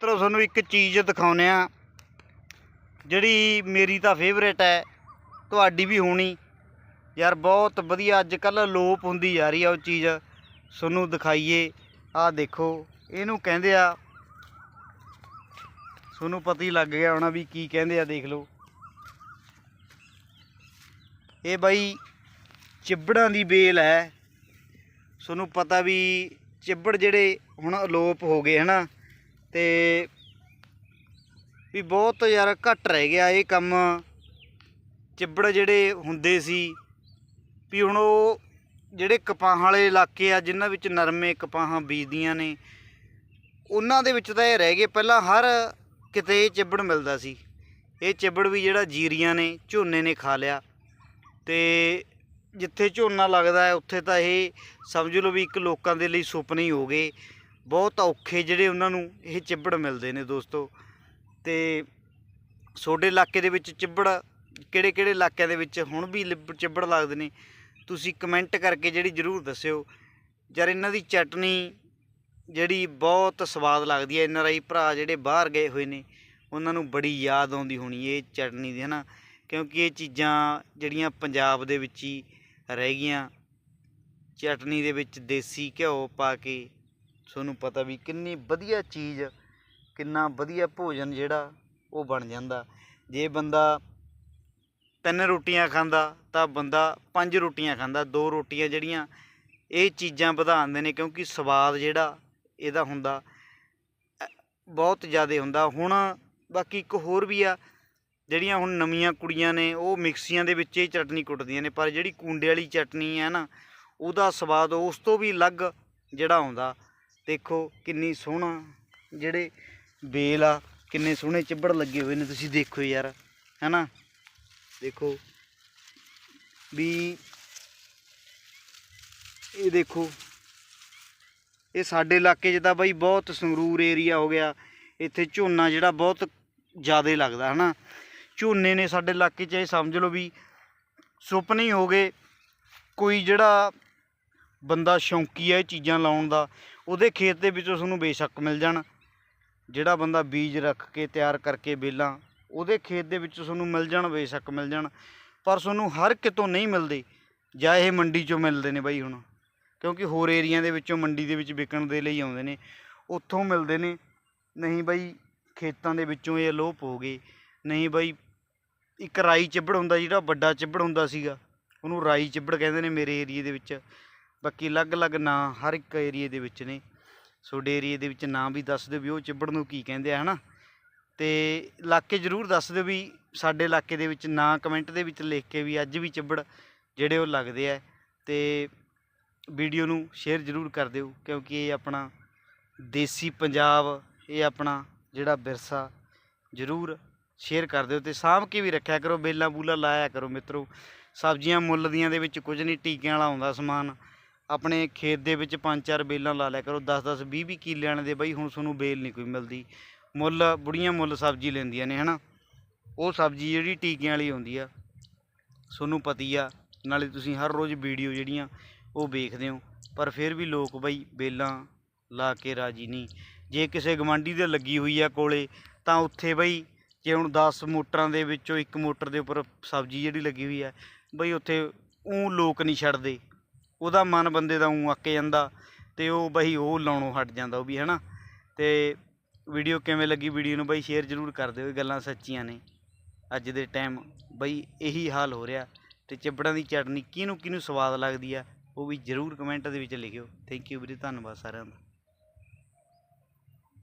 ਤਰੋ ਤੁਹਾਨੂੰ ਇੱਕ ਚੀਜ਼ ਦਿਖਾਉਨੇ ਆ ਜਿਹੜੀ ਮੇਰੀ ਤਾਂ ਫੇਵਰੇਟ ਹੈ, ਤੁਹਾਡੀ ਵੀ ਹੋਣੀ। ਯਾਰ, ਬਹੁਤ ਵਧੀਆ ਅੱਜ ਕੱਲ ਲੋਪ ਹੁੰਦੀ ਜਾ ਰਹੀ ਆ ਉਹ ਚੀਜ਼। ਤੁਹਾਨੂੰ ਦਿਖਾਈਏ। ਆਹ ਦੇਖੋ, ਇਹਨੂੰ ਕਹਿੰਦੇ ਆ, ਤੁਹਾਨੂੰ ਪਤਾ ਹੀ ਲੱਗ ਗਿਆ ਹੋਣਾ ਵੀ ਕੀ ਕਹਿੰਦੇ ਆ, ਦੇਖ ਲਓ। ਇਹ ਬਾਈ ਚਿੱਬੜਾਂ ਦੀ ਬੇਲ ਹੈ। ਤੁਹਾਨੂੰ ਪਤਾ ਵੀ ਚਿੱਬੜ ਜਿਹੜੇ ਹੁਣ ਅਲੋਪ ਹੋ ਗਏ, ਹਨਾ? ਤੇ ਵੀ ਬਹੁਤ ਯਾਰ ਘੱਟ ਰਹਿ ਗਿਆ ਇਹ ਕੰਮ। ਚਿੱਬੜ ਜਿਹੜੇ ਹੁੰਦੇ ਸੀ, ਵੀ ਹੁਣ ਉਹ ਜਿਹੜੇ ਕਪਾਹਾਂ ਵਾਲੇ ਇਲਾਕੇ ਆ, ਜਿਨ੍ਹਾਂ ਵਿੱਚ ਨਰਮੇ ਕਪਾਹਾਂ ਬੀਜਦੀਆਂ ਨੇ, ਉਹਨਾਂ ਦੇ ਵਿੱਚ ਤਾਂ ਇਹ ਰਹਿ ਗਏ। ਪਹਿਲਾਂ ਹਰ ਕਿਤੇ ਇਹ ਚਿੱਬੜ ਮਿਲਦਾ ਸੀ। ਇਹ ਚਿੱਬੜ ਵੀ ਜਿਹੜਾ ਜੀਰੀਆਂ ਨੇ, ਝੋਨੇ ਨੇ ਖਾ ਲਿਆ। ਤੇ ਜਿੱਥੇ ਝੋਨਾ ਲੱਗਦਾ ਹੈ, ਉੱਥੇ ਤਾਂ ਇਹ ਸਮਝ ਲਓ ਵੀ ਇੱਕ ਲੋਕਾਂ ਦੇ ਲਈ ਸੁਪਨੇ ਹੀ ਹੋ ਗਏ। ਬਹੁਤ ਔਖੇ ਜਿਹੜੇ ਉਹਨਾਂ ਨੂੰ ਇਹ ਚਿੱਬੜ ਮਿਲਦੇ ਨੇ ਦੋਸਤੋ। ਤੇ ਤੁਹਾਡੇ ਇਲਾਕੇ ਦੇ ਵਿੱਚ ਚਿੱਬੜ ਕਿਹੜੇ ਕਿਹੜੇ ਇਲਾਕਿਆਂ ਦੇ ਵਿੱਚ ਹੁਣ ਵੀ ਲਿਬ- ਚਿੱਬੜ ਲੱਗਦੇ ਨੇ? ਤੁਸੀਂ ਕਮੈਂਟ ਕਰਕੇ ਜਿਹੜੀ ਜ਼ਰੂਰ ਦੱਸਿਓ। ਯਾਰ ਇਹਨਾਂ ਦੀ ਚਟਨੀ ਜਿਹੜੀ ਬਹੁਤ ਸਵਾਦ ਲੱਗਦੀ ਹੈ। ਐਨ ਆਰ ਆਈ ਭਰਾ ਜਿਹੜੇ ਬਾਹਰ ਗਏ ਹੋਏ ਨੇ, ਉਹਨਾਂ ਨੂੰ ਬੜੀ ਯਾਦ ਆਉਂਦੀ ਹੋਣੀ ਇਹ ਚਟਨੀ ਦੀ, ਹਨਾ? ਕਿਉਂਕਿ ਇਹ ਚੀਜ਼ਾਂ ਜਿਹੜੀਆਂ ਪੰਜਾਬ ਦੇ ਵਿੱਚ ਹੀ ਰਹਿ ਗਈਆਂ। ਚਟਨੀ ਦੇ ਵਿੱਚ ਦੇਸੀ ਘਿਓ ਪਾ ਕੇ ਤੁਹਾਨੂੰ ਪਤਾ ਵੀ ਕਿੰਨੀ ਵਧੀਆ ਚੀਜ਼, ਕਿੰਨਾ ਵਧੀਆ ਭੋਜਨ ਜਿਹੜਾ ਉਹ ਬਣ ਜਾਂਦਾ। ਜੇ ਬੰਦਾ ਤਿੰਨ ਰੋਟੀਆਂ ਖਾਂਦਾ, ਤਾਂ ਬੰਦਾ ਪੰਜ ਰੋਟੀਆਂ ਖਾਂਦਾ, ਦੋ ਰੋਟੀਆਂ ਜਿਹੜੀਆਂ ਇਹ ਚੀਜ਼ਾਂ ਵਧਾਉਂਦੇ ਨੇ ਕਿਉਂਕਿ ਸਵਾਦ ਜਿਹੜਾ ਇਹਦਾ ਹੁੰਦਾ ਬਹੁਤ ਜ਼ਿਆਦਾ ਹੁੰਦਾ। ਹੁਣ ਬਾਕੀ ਇੱਕ ਹੋਰ ਵੀ ਆ, ਜਿਹੜੀਆਂ ਹੁਣ ਨਵੀਆਂ ਕੁੜੀਆਂ ਨੇ, ਉਹ ਮਿਕਸੀਆਂ ਦੇ ਵਿੱਚ ਇਹ ਚਟਨੀ ਕੁੱਟਦੀਆਂ ਨੇ, ਪਰ ਜਿਹੜੀ ਕੁੰਡੇ ਵਾਲੀ ਚਟਨੀ ਹੈ ਨਾ, ਉਹਦਾ ਸਵਾਦ ਉਸ ਤੋਂ ਵੀ ਅਲੱਗ ਜਿਹੜਾ ਆਉਂਦਾ। ਦੇਖੋ ਕਿੰਨੀ ਸੋਹਣਾ ਜਿਹੜੇ ਬੇਲ ਆ, ਕਿੰਨੇ ਸੋਹਣੇ ਚਿੱਬੜ ਲੱਗੇ ਹੋਏ ਨੇ, ਤੁਸੀਂ ਦੇਖੋ ਯਾਰ, ਹੈਨਾ? ਦੇਖੋ ਵੀ ਇਹ ਦੇਖੋ, ਇਹ ਸਾਡੇ ਇਲਾਕੇ 'ਚ ਤਾਂ ਬਾਈ ਬਹੁਤ ਸੰਗਰੂਰ ਏਰੀਆ ਹੋ ਗਿਆ, ਇੱਥੇ ਝੋਨਾ ਜਿਹੜਾ ਬਹੁਤ ਜ਼ਿਆਦਾ ਲੱਗਦਾ, ਹਨਾ? ਝੋਨੇ ਨੇ ਸਾਡੇ ਇਲਾਕੇ 'ਚ ਇਹ ਸਮਝ ਲਓ ਵੀ ਸੁਪਨੇ ਹੀ ਹੋ ਗਏ, ਕੋਈ ਜਿਹੜਾ ਬੰਦਾ ਸ਼ੌਂਕੀ ਹੈ ਇਹ ਚੀਜ਼ਾਂ ਲਾਉਣ ਦਾ ਉਹਦੇ ਖੇਤ ਦੇ ਵਿੱਚੋਂ ਤੁਹਾਨੂੰ ਬੇਸ਼ੱਕ ਮਿਲ ਜਾਣ। ਜਿਹੜਾ ਬੰਦਾ ਬੀਜ ਰੱਖ ਕੇ ਤਿਆਰ ਕਰਕੇ ਬੇਲਾਂ ਉਹਦੇ ਖੇਤ ਦੇ ਵਿੱਚ ਤੁਹਾਨੂੰ ਮਿਲ ਜਾਣ, ਬੇਸ਼ੱਕ ਮਿਲ ਜਾਣ। ਪਰ ਤੁਹਾਨੂੰ ਹਰ ਕਿਤੋਂ ਨਹੀਂ ਮਿਲਦੇ, ਜਾਂ ਇਹ ਮੰਡੀ 'ਚੋਂ ਮਿਲਦੇ ਨੇ ਬਾਈ ਹੁਣ। ਕਿਉਂਕਿ ਹੋਰ ਏਰੀਆ ਦੇ ਵਿੱਚੋਂ ਮੰਡੀ ਦੇ ਵਿੱਚ ਵਿਕਣ ਦੇ ਲਈ ਆਉਂਦੇ ਨੇ, ਉੱਥੋਂ ਮਿਲਦੇ ਨੇ। ਨਹੀਂ ਬਾਈ, ਖੇਤਾਂ ਦੇ ਵਿੱਚੋਂ ਇਹ ਅਲੋਪ ਹੋ ਗਏ। ਨਹੀਂ ਬਾਈ, ਇੱਕ ਰਾਈ ਚਿੱਬੜ ਹੁੰਦਾ, ਜਿਹੜਾ ਵੱਡਾ ਚਿੱਬੜ ਹੁੰਦਾ ਸੀਗਾ, ਉਹਨੂੰ ਰਾਈ ਚਿੱਬੜ ਕਹਿੰਦੇ ਨੇ ਮੇਰੇ ਏਰੀਏ ਦੇ ਵਿੱਚ। ਬਾਕੀ ਅਲੱਗ-ਅਲੱਗ ਨਾਂ ਹਰ ਇੱਕ ਏਰੀਏ ਦੇ ਵਿੱਚ ਨੇ। ਤੁਹਾਡੇ ਏਰੀਏ ਦੇ ਵਿੱਚ ਨਾਂ ਵੀ ਦੱਸ ਦਿਓ ਵੀ ਉਹ ਚਿੱਬੜ ਨੂੰ ਕੀ ਕਹਿੰਦੇ ਆ, ਹਨਾ? ਤੇ ਇਲਾਕੇ ਜ਼ਰੂਰ ਦੱਸ ਦਿਓ ਵੀ ਸਾਡੇ ਇਲਾਕੇ ਦੇ ਵਿੱਚ ਨਾਂ ਕਮੈਂਟ ਦੇ ਵਿੱਚ ਲਿਖ ਕੇ ਵੀ ਅੱਜ ਵੀ ਚਿੱਬੜ ਜਿਹੜੇ ਉਹ ਲੱਗਦੇ ਆ। ਤੇ ਵੀਡੀਓ ਨੂੰ ਸ਼ੇਅਰ ਜ਼ਰੂਰ ਕਰ ਦਿਓ, ਕਿਉਂਕਿ ਇਹ ਆਪਣਾ ਦੇਸੀ ਪੰਜਾਬ, ਇਹ ਆਪਣਾ ਜਿਹੜਾ ਵਿਰਸਾ ਜ਼ਰੂਰ ਸ਼ੇਅਰ ਕਰ ਦਿਓ ਤੇ ਸਾਂਭ ਕੇ ਵੀ ਰੱਖਿਆ ਕਰੋ, ਬੇਲਾਂ ਬੂਲਾ ਲਾਇਆ ਕਰੋ ਮਿੱਤਰੋ। ਸਬਜ਼ੀਆਂ ਮੁੱਲ ਦੀਆਂ ਦੇ ਵਿੱਚ ਕੁਝ ਨਹੀਂ, ਟੀਕਿਆਂ ਵਾਲਾ ਆਉਂਦਾ ਸਮਾਨ। ਆਪਣੇ ਖੇਤ ਦੇ ਵਿੱਚ ਪੰਜ ਚਾਰ ਬੇਲਾਂ ਲਾ ਲਿਆ ਕਰੋ 10 10 20 20 ਕਿੱਲਿਆਂ ਦੇ ਬਈ ਹੁਣ ਤੁਹਾਨੂੰ ਬੇਲ ਨਹੀਂ ਕੋਈ ਮਿਲਦੀ। ਮੁੱਲ, ਬੁੜੀਆਂ ਮੁੱਲ ਸਬਜ਼ੀ ਲੈਂਦੀਆਂ ਨੇ, ਹਨਾ? ਉਹ ਸਬਜ਼ੀ ਜਿਹੜੀ ਟੀਕਿਆਂ ਵਾਲੀ ਆਉਂਦੀ ਆ, ਤੁਹਾਨੂੰ ਪਤੀ ਆ, ਨਾਲੇ ਤੁਸੀਂ ਹਰ ਰੋਜ਼ ਵੀਡੀਓ ਜਿਹੜੀਆਂ ਉਹ ਵੇਖਦੇ ਹੋ, ਪਰ ਫਿਰ ਵੀ ਲੋਕ ਬਈ ਬੇਲਾਂ ਲਾ ਕੇ ਰਾਜੀ ਨਹੀਂ। ਜੇ ਕਿਸੇ ਗਵਾਂਢੀ ਦੇ ਲੱਗੀ ਹੋਈ ਆ ਕੋਲੇ, ਤਾਂ ਉੱਥੇ ਬਈ ਜੇ ਹੁਣ 10 ਮੋਟਰਾਂ ਦੇ ਵਿੱਚੋਂ ਇੱਕ ਮੋਟਰ ਦੇ ਉੱਪਰ ਸਬਜ਼ੀ ਜਿਹੜੀ ਲੱਗੀ ਹੋਈ ਆ, ਬਈ ਉੱਥੇ ਉਹ ਲੋਕ ਨਹੀਂ ਛੱਡਦੇ। ਉਹਦਾ ਮਨ ਬੰਦੇ ਦਾ ਉਂ ਅੱਕ ਜਾਂਦਾ ਅਤੇ ਉਹ ਬਈ ਉਹ ਲਾਉਣੋਂ ਹਟ ਜਾਂਦਾ ਉਹ ਵੀ ਹੈ ਨਾ ਅਤੇ ਵੀਡੀਓ ਕਿਵੇਂ ਲੱਗੀ ਵੀਡੀਓ ਨੂੰ ਬਈ ਸ਼ੇਅਰ ਜ਼ਰੂਰ ਕਰ ਦਿਓ, ਇਹ ਗੱਲਾਂ ਸੱਚੀਆਂ ਨੇ। ਅੱਜ ਦੇ ਟਾਈਮ ਬਈ ਇਹੀ ਹਾਲ ਹੋ ਰਿਹਾ ਅਤੇ ਚਿੱਬੜਾਂ ਦੀ ਚਟਨੀ ਕਿਹਨੂੰ ਕਿਹਨੂੰ ਸਵਾਦ ਲੱਗਦੀ ਆ, ਉਹ ਵੀ ਜ਼ਰੂਰ ਕਮੈਂਟ ਦੇ ਵਿੱਚ ਲਿਖਿਓ। ਥੈਂਕ ਯੂ ਵੀਰੇ, ਧੰਨਵਾਦ ਸਾਰਿਆਂ ਦਾ।